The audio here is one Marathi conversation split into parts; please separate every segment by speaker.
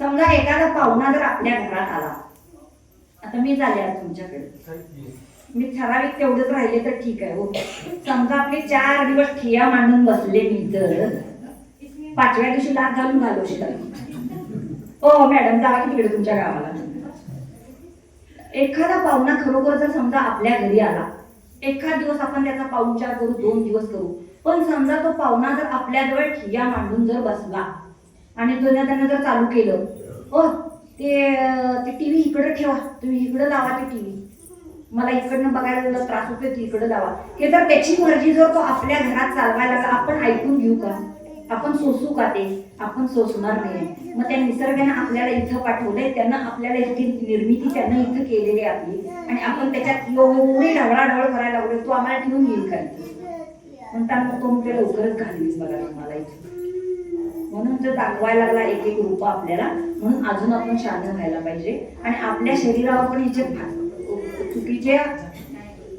Speaker 1: समजा एखादा पाहुणा जर आपल्या घरात आला आता मी झाले आज तुमच्याकडे. मी ठराविक तेवढंच राहिले तर ठीक आहे हो. समजा आपले चार दिवस ठिया मांडून बसले मी तर पाचव्या दिवशी लाट घालून घालवशील हो मॅडम जावा की तिकडे तुमच्या गावाला. एखादा पाहुणा खरोखर जर समजा आपल्या घरी आला एखाद दिवस आपण त्याचा पाहुणचार करू दोन दिवस करू पण समजा तो पाहुणा जर आपल्याजवळ ठिया मांडून जर बसला आणि जुन्या त्यांना जर चालू केलं हो ते ते टी व्ही इकडं ठेवा तुम्ही इकडं लावा ते टी व्ही मला इकडनं बघायला त्रास होतोय ती इकडं लावा. हे तर त्याची मर्जी जर तो आपल्या घरात चालवायला लागला आपण ऐकून घेऊ का? आपण सोसू का ते? आपण सोसणार नाही. मग त्या निसर्गाने आपल्याला इथं पाठवलंय त्यांना आपल्याला इथे निर्मिती त्यांना इथं केलेली आपली. आणि आपण त्याच्यात एवढी ढवळाढवळ करायला लागलो तो आम्हाला ठेवून घेईल काय म्हणतात मग तो म्हणजे लवकरच घालवीस बघा तुम्हाला इथे. म्हणून जर दाखवायला लागला एक एक रूप आपल्याला. म्हणून अजून आपण शांत व्हायला पाहिजे. आणि आपल्या शरीरावर पण हिचे चुकीचे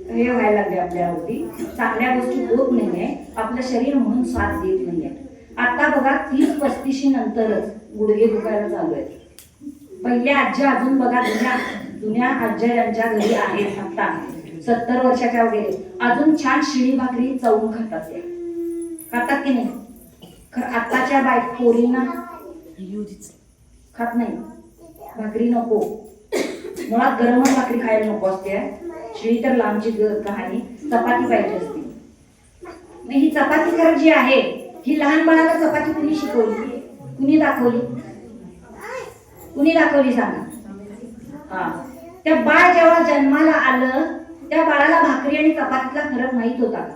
Speaker 1: हे व्हायला लागले आपल्यावरती. चांगल्या गोष्टी होत नाहीये. आपलं शरीर म्हणून साथ देत नाहीये. आता बघा तीस पस्तीशी नंतरच गुडघे दुखायला चालू आहेत. पहिल्या आज्या अजून बघा जुन्या जुन्या आज्या यांच्या घरी आहेत आता. सत्तर वर्षाच्या वगैरे. अजून छान शिळी भाकरी चवून खातात त्या खातात की नाही? खरं आताच्या बाय पोरींना खात नाही. भाकरी नको. मुळात गरमच भाकरी खायला नको असते. शिळी तर लांबची कहाणी. चपाती पाहिजे असते. मग ही चपाती खरं जी आहे ही लहान बाळाला चपाती कुणी शिकवली? कुणी दाखवली? कुणी दाखवली सांगा? हा. त्या बाळ जेव्हा जन्माला आलं त्या बाळाला भाकरी आणि चपातीतला फरक माहीत होता का?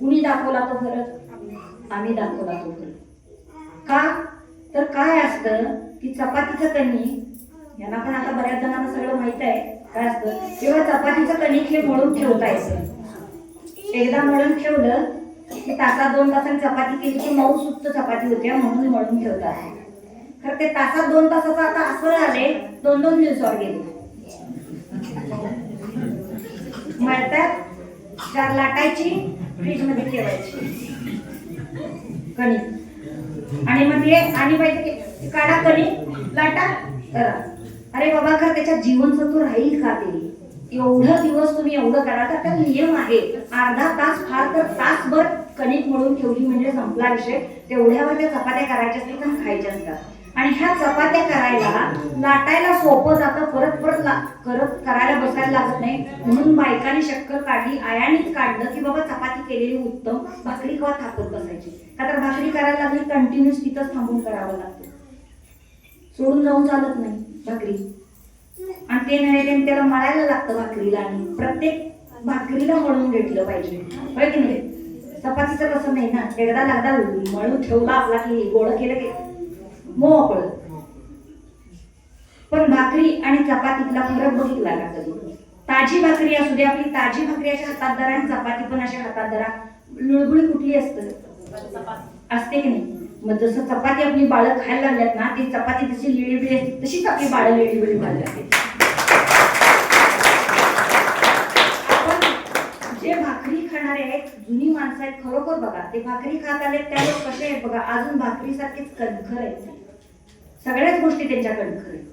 Speaker 1: कुणी दाखवला तो फरक? आम्ही दाखवला तो का? तर काय असतं की चपातीचं कणिक यांना पण आता बऱ्याच जणांना सगळं माहीत आहे काय असतं? किंवा चपातीचं कणिक हे मळून ठेवता येतं. एकदा मळून ठेवलं की तासात दोन तासांनी चपाती केली की मऊ सुप्त चपाती होत्या म्हणून मळून ठेवतात खरं ते तासात दोन तासाचं आता असं झाले दोन दोन दिवसावर गेले. मळतात चार लाटायची फ्रीजमध्ये ठेवायची. कणिक आणि मग ते आणि पाहिजे काढा कणिक लाटा करा. अरे बाबा का त्याच्या जीवनसत्व राहील का ते? एवढं दिवस तुम्ही एवढं करा तर त्या नियम आहे. अर्धा तास फार तर तासभर कणिक म्हणून ठेवली म्हणजे संपला विषय. तेवढ्यावर त्या चपात्या करायच्या असतील तर खायच्या असतात. आणि ह्या चपात्या करायला लाटायला सोपं जातं परत परत करत करायला बसायला लागत नाही. म्हणून बायकांनी शक्कर काढली आयानीच काढलं की बाबा चपात्या केलेली उत्तम भाकरी किंवा थापत बसायची. का तर भाकरी करायला लागली कंटिन्यूअस तिथंच थांबून करावं लागतं. सोडून जाऊन चालत नाही भाकरी. आणि ते नाही त्याला मळायला लागतं भाकरीला आणि प्रत्येक भाकरीला मळून घेतलं पाहिजे. होय की नाही? चपातीचं कसं नाही ना. एकदा लागदा मळून ठेवला आपला की गोळ केलं की मोकळ पण भाकरी आणि चपातीतला फरक बघितला का कधी? ताजी भाकरी असू दे आपली ताजी भाकरी अशा हातात धरा आणि चपाती पण अशा हातात धरा. लुळबुळी कुठली असते? असते की नाही? मग जसं चपाती आपली बाळं खायला लागल्यात ना ती चपाती जशी लिळीबिळी असते तशीच आपली बाळं लिळीबिळी व्हायला लागते. जे भाकरी खाणारे आहेत जुनी माणसं आहेत खरोखर बघा ते भाकरी खात आले लोक कसे आहेत बघा अजून भाकरी सारखेच कणखर आहेत. सगळ्याच गोष्टी त्यांच्या कणखर आहेत.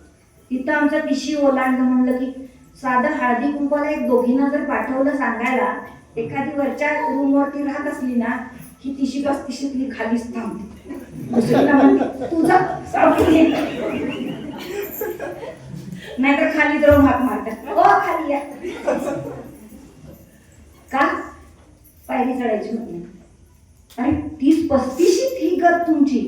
Speaker 1: इथं आमचा तिशी ओलांड म्हणलं की साधं हळदी कुंपाला एक दोघींना जर पाठवलं सांगायला एखादी वरच्या रूमवरती राहत असली ना की तिशी बस तिशी खालीच थांबते. दुसरीला म्हणते तुझा नाहीतर खाली जाऊन हात मारतात. हो खाली या. का? पायरी चढायची होती आणि तीस ही कर तुमची.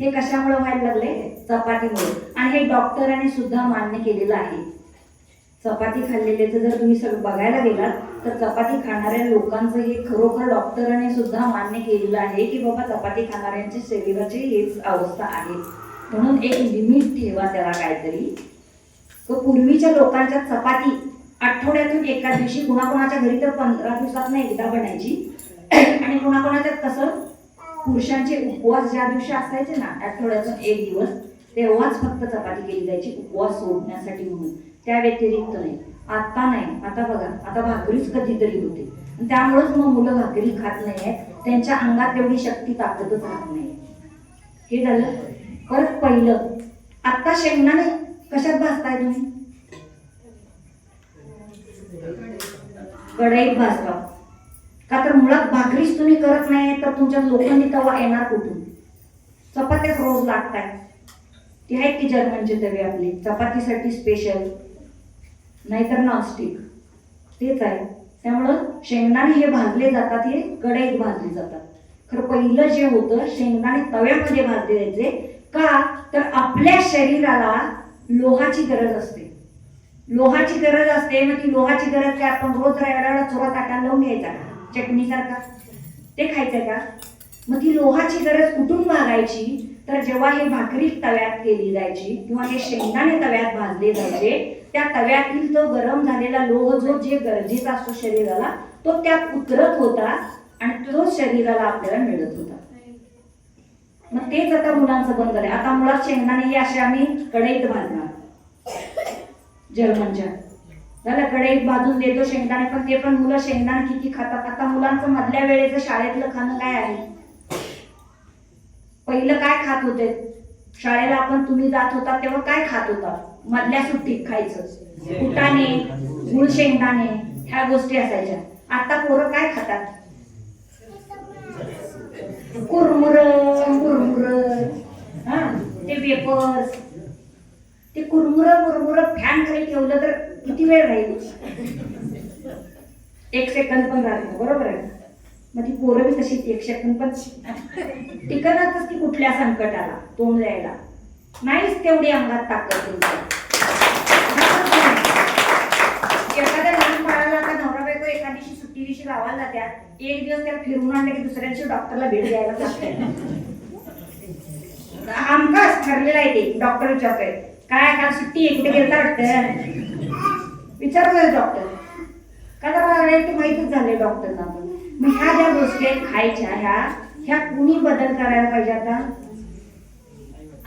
Speaker 1: हे कशामुळे व्हायला लागले चपातीमुळे. आणि हे डॉक्टरांनी सुद्धा मान्य केलेलं आहे. चपाती खाल्लेल्याचं जर तुम्ही सगळं बघायला गेलात तर चपाती खाणाऱ्या लोकांचं हे खरोखर डॉक्टरांनी सुद्धा मान्य केलेलं आहे की बाबा चपाती खाणाऱ्यांची शरीराची हीच अवस्था आहे. म्हणून एक लिमिट ठेवा त्याला काहीतरी. तो पूर्वीच्या लोकांच्या चपाती आठवड्यातून एका दिवशी कुणाकोणाच्या घरी तर पंधरा दिवसात एकदा बनायची. आणि कुणाकोणाच्यात कसं? पुरुषांचे उपवास ज्या दिवशी असायचे ना आठवड्यातून एक दिवस तेव्हाच फक्त चपाती केली जायची उपवास सोडण्यासाठी म्हणून. त्या व्यतिरिक्त नाही. आता नाही. आता बघा. आता भाकरीच कधीतरी होते. त्यामुळेच मग मुलं भाकरी खात नाही आहेत त्यांच्या अंगात एवढी शक्ती ताकदच राहत नाही. हे झालं. परत पहिलं. आत्ता शेंगणाने कशात भाजताय तुम्ही? कढईत भाजता. का तर मुळात भाकरीच तुम्ही करत नाही तर तुमच्या लोकांनी तवा येणार कुठून? चपात्याच रोज लागताय. ती आहेत की जर्मनचे तवे आपले? चपातीसाठी स्पेशल नाहीतर नॉनस्टिक तेच आहे. त्यामुळं शेंगदाणे हे भाजले जातात हे कढईत भाजले जातात. खरं पहिलं जे होतं शेंगदाणे तव्यामध्ये भाजले जायचे. का? तर आपल्या शरीराला लोहाची गरज असते. लोहाची गरज असते मग ती लोहाची गरज काय? आपण रोज रगडाला चोरा ताटा लावून घ्यायचा चटणीसारखा ते खायचं का? मग ती लोहाची गरज कुठून भागायची तर जेव्हा हे भाकरी तव्यात केली जायची किंवा हे शेंगदाणे तव्यात भाजले जायचे त्या तव्यातील तो गरम झालेला लोह जो जे गरजेचा असतो शरीराला तो त्यात उतरत होता आणि तो शरीराला आपल्याला मिळत होता. मग तेच आता मुलांचं बंद झालंय आता मुळात शेंगदाणे हे असे आम्ही कढईत भाजणार. जर्मनच्या. झालं कढईत भाजून देतो शेंगदाणे पण ते पण मुलं शेंगदाणे किती खातात आता मुलांचं मधल्या वेळेचं शाळेतलं खाणं काय आहे? पहिलं काय खात होते? शाळेला आपण तुम्ही जात होता तेव्हा काय खात होता? मधल्या सुट्टीत खायचं. कुटाने गुळ शेंगदाणे ह्या गोष्टी असायच्या. आता पोरं काय खातात? कुरमुर कुरमुर हा ते वेपर्स ते कुरमुर मुरमुर फॅन खाली ठेवलं तर किती वेळ राहील? एक सेकंद पण राहत बरोबर आहे? मग ती पोरं बी तशी एक सेकंद पण. टिकणारच की कुठल्या संकटाला? तोंड द्यायला. नाहीच तेवढी अंगात ताकद तुमच्या एखाद्या लहान बाळाला आता नवरा बायको एखाद दिवशी सुट्टी दिवशी गावाला जात्या एक दिवस त्याला फिरून आणलं की दुसऱ्या दिवशी डॉक्टरला भेट द्यायला लागते ठरलेला आहे ते डॉक्टर विचारतोय. काय काल सुट्टी आहे कुठे गेलता वाटतं? विचारतोय डॉक्टर का तर माहितच झालंय डॉक्टरना पण मग ह्या ज्या गोष्टी आहेत खायच्या ह्या ह्या कुणी बदल करायला पाहिजे आता?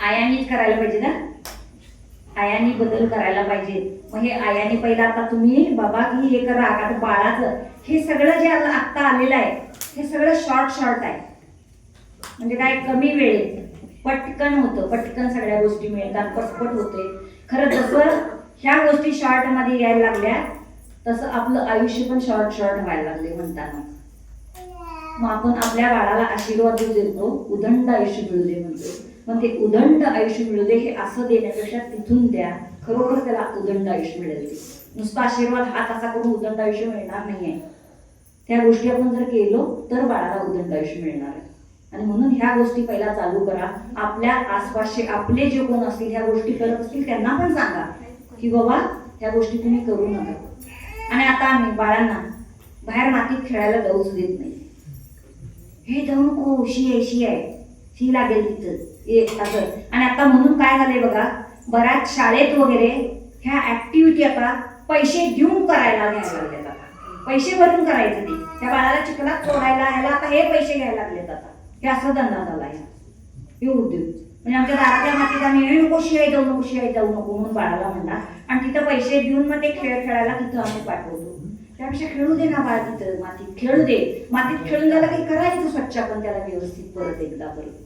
Speaker 1: आयानीच करायला पाहिजे ना? आयानी बदल करायला पाहिजे. मग हे आयानी पहिला आता तुम्ही बाबा की हे करा आता बाळाचं. हे सगळं जे आता आत्ता आलेलं आहे हे सगळं शॉर्ट शॉर्ट आहे. म्हणजे काय कमी वेळेत. पटकन होतं पटकन सगळ्या गोष्टी मिळतात पटपट होते. खरं जसं ह्या गोष्टी शॉर्टमध्ये यायला लागल्या तसं आपलं आयुष्य पण शॉर्ट शॉर्ट व्हायला लागले म्हणताना. मग आपण आपल्या बाळाला आशीर्वाद देतो उदंड आयुष्य मिळू दे म्हणतो. मग ते उदंड आयुष्य मिळू दे हे असं देण्यापेक्षा तिथून द्या. खरोखर त्याला उदंड आयुष्य मिळेल. नुसतं नुसता आशीर्वाद हात असा करून उदंड आयुष्य मिळणार नाहीये. त्या गोष्टी आपण जर केलो तर बाळाला उदंड आयुष्य मिळणार आहे. आणि म्हणून ह्या गोष्टी पहिला चालू करा. आपल्या आसपासचे आपले जे कोण असतील ह्या गोष्टी करत असतील त्यांना पण सांगा की बाबा ह्या गोष्टी तुम्ही करू नका. आणि आता आम्ही बाळांना बाहेर मातीत खेळायला जाऊच देत नाही. हे जाऊ नको शी आहे शी आहे शी लागेल तिथं एक तासच आणि आता म्हणून काय झालंय बघा बऱ्याच शाळेत वगैरे ह्या ऍक्टिव्हिटी आता पैसे देऊन करायला घ्यायला लागलेत आता. पैसे भरून करायचं ते. त्या बाळाला चिखलात सोडायला ह्याला आता हे पैसे घ्यायला लागलेत आता. हे असं धंदा झाला ह्या हे उद्योग. म्हणजे आमच्या दारातल्या मातीत आम्ही "ए, नको शिवाय जाऊ नको शिवाय जाऊ नको म्हणून बाळाला म्हणला. आणि तिथं पैसे देऊन मग ते खेळ खेळायला तिथं आम्ही पाठवतो. त्यापेक्षा खेळू दे ना बाळ तिथं मातीत खेळू दे. मातीत खेळून झालं की करायचं स्वच्छ आपण त्याला व्यवस्थित परत एकदा परत.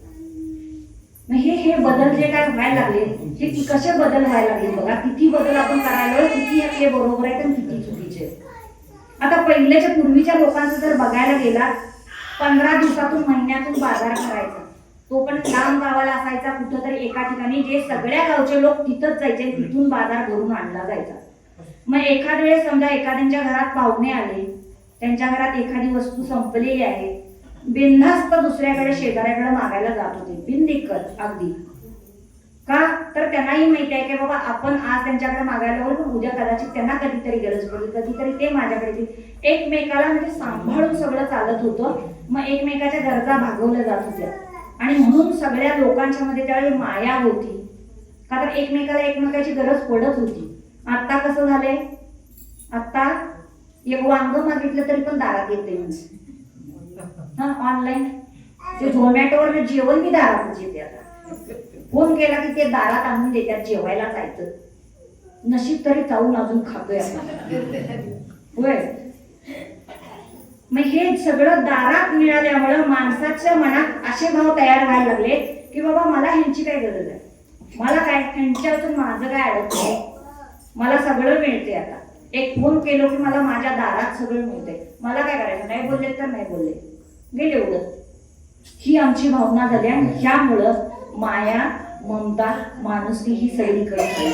Speaker 1: मग हे हे बदल जे काय व्हायला लागले हे कसे बदल व्हायला लागले बघा. किती बदल आपण करायला किती हे बरोबर आहेत आणि किती चुकीचे आता पहिल्याच्या पूर्वीच्या लोकांचं जर बघायला गेला पंधरा दिवसातून महिन्यातून बाजार करायचा. तो पण लांब गावाला असायचा कुठं तरी एका ठिकाणी जे सगळ्या गावचे लोक तिथंच जायचे तिथून बाजार भरून आणला जायचा. मग एखाद वेळेस समजा एखाद्यांच्या घरात पाहुणे आले त्यांच्या घरात एखादी वस्तू संपलेली आहे बिनधास्त दुसऱ्याकडे शेजाऱ्याकडे मागायला जात होते बिनदिक्कत अगदी. का? तर त्यांनाही माहिती आहे की बाबा आपण आज त्यांच्याकडे मागायला पण उद्या कदाचित त्यांना कधीतरी गरज पडेल कधीतरी ते माझ्याकडे येतील. एकमेकाला म्हणजे सांभाळून सगळं चालत होतं मग एकमेकाच्या गरजा भागवल्या जात होत्या. आणि म्हणून सगळ्या लोकांच्या मध्ये त्यावेळी माया होती. का तर एकमेकाला एकमेकाची गरज पडत होती. आता कसं झालंय? आता एक वांग मागितलं तरी पण दारात येते म्हणजे. हा ऑनलाईन ते झोमॅटोवर जेवण मी दारातच येते म्हणजे आता. फोन केला की ते दारात आणून देतात जेवायला जायचं नशीब तरी चावून अजून खातोय होय. मग हे सगळं दारात मिळाल्यामुळं माणसाच्या मनात असे भाव तयार व्हायला लागले की बाबा मला ह्यांची काय गरज आहे? मला काय ह्यांच्यातून माझं काय अडत नाही मला सगळं मिळते आता. एक फोन केलो की मला माझ्या दारात सगळं मिळते मला काय करायचं? नाही बोलले तर नाही बोलले. गेले एवढं ही आमची भावना झाली आणि ह्यामुळं माया ममता माणुसकी ही सगळीकडे झाली